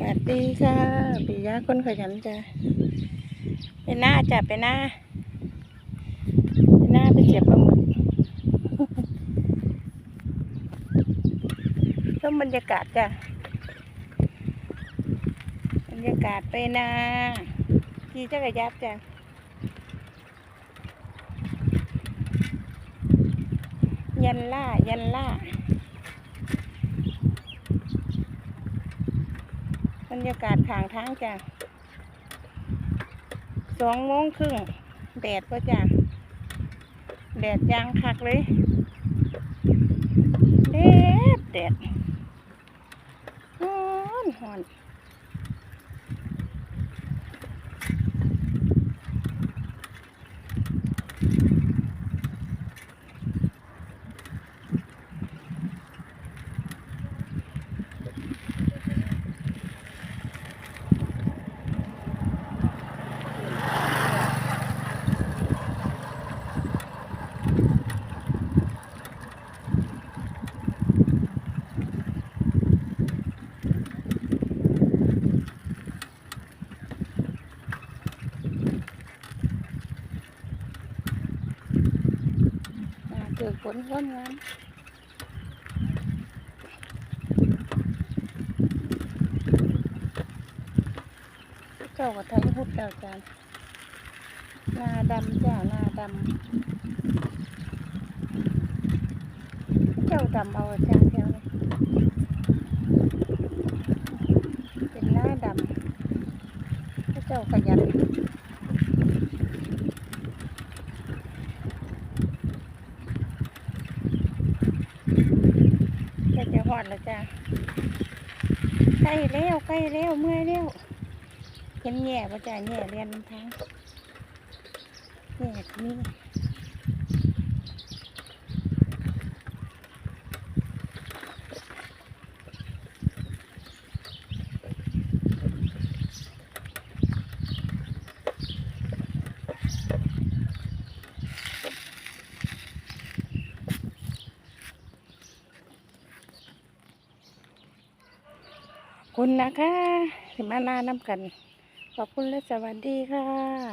สวัสดีค่ะปิยะคนขยันจ้ะเป็นหน้าจ้ะเป็นหน้า เป็นหน้าไปเจ็บปลาหมึกชมบรรยากาศจ้ะ บรรยากาศไปนาขี่จักรยานจ้ะยันล่ายันล่า บรรยากาศทางทางจ้ะสองโมงครึ่งแดดก็จ้ะแดดยางคักเลยแดดแดดฮ้อนฮ้อน อ่าเกิดฝนร้อนงานเจ้าก็ไทยพุทธแล้วจ้ะหน้าดำจ้าหน้าดำเจ้าดำเอาจ้าแถวนี้เป็นหน้าดำพระเจ้าขยันจะจะ หอดแล้วจ้าใกล้แล้วใกล้แล้วเมื่อยแล้วเห็นแง่ป่ะจ้าแง่เรียนน้ำทางแง่นี่ คุณนะคะถึงมานาน้ำกัน ขอบคุณและสวัสดีค่ะ